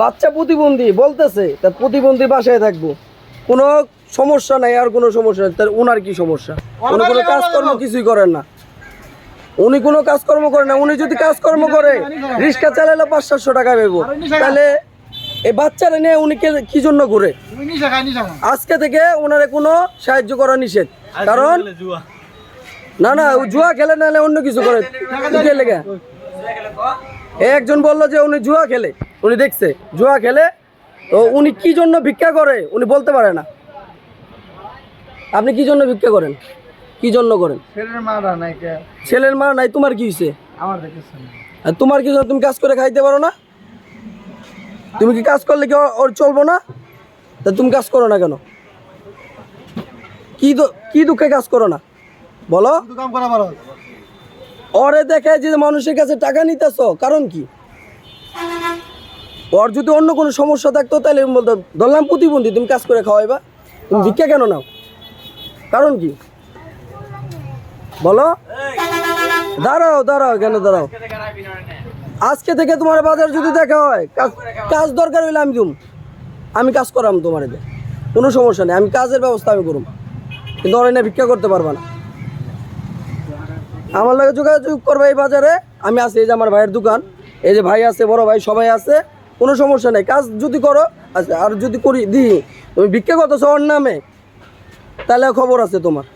বাচ্চা প্রতিবন্ধী বলতেছে তার প্রতিবন্ধী বাসায় থাকব। কোনো সমস্যা নাই আর কোনো সমস্যা নেই। তার ওনার কি সমস্যা? উনি কোনো কাজকর্ম কিছুই করেন না। উনি কোনো কাজকর্ম করেন না। উনি যদি কাজকর্ম করে রিক্সা চালালে পাঁচ সাতশো টাকা পাবো তাহলে এই বাচ্চারা নিয়ে উনি কি জন্য ঘুরে? আজকে থেকে ওনারে কোনো সাহায্য করা নিষেধ। কারণ না না জুয়া খেলে নাহলে অন্য কিছু করে। লেগে একজন বলল যে উনি জুয়া খেলে। উনি দেখছে জুয়া খেলে তো উনি কি জন্য ভিক্ষা করে উনি বলতে পারে না। আপনি কি জন্য ভিক্ষা করেন? কি জন্য করেন? ছেলের মারা নাই ছেলের মা নাই তোমার কি হয়েছে আমার আর তোমার কি তুমি কাজ করে খাইতে পারো না? তুমি কি কাজ করলে কি ওর- চলবো না? তা তুমি কাজ করো না কেন? কি কি দুঃখে কাজ করো না? বলো। ওরে দেখে যে মানুষের কাছে টাকা নিতেছ কারণ কি? ওর যদি অন্য কোনো সমস্যা থাকতো তাহলে আমি বলতাম ধরলাম প্রতিবন্ধী তুমি কাজ করে খাওয়াইবা তুমি ভিক্ষা কেন নাও? কারণ কি? বলো। দাঁড়াও দাঁড়াও কেন দাঁড়াও? আজকে থেকে তোমার বাজার যদি দেখা হয় কাজ- দরকার হইলে আমি দিম। আমি কাজ করাম তোমার কোনো সমস্যা নেই আমি কাজের ব্যবস্থা আমি করুম। কিন্তু অনেক ভিক্ষা করতে পারবা না। আমার লাগে যোগাযোগ করবে এই বাজারে। আমি আছি এই যে আমার ভাইয়ের দোকান। এই যে ভাই আছে বড় ভাই সবাই আছে। কোনো সমস্যা নাই। কাজ যদি করো আচ্ছা আর যদি করি দিই তুমি ভিক্ষা করতেছো ওর নামে, তাহলে খবর আছে তোমার।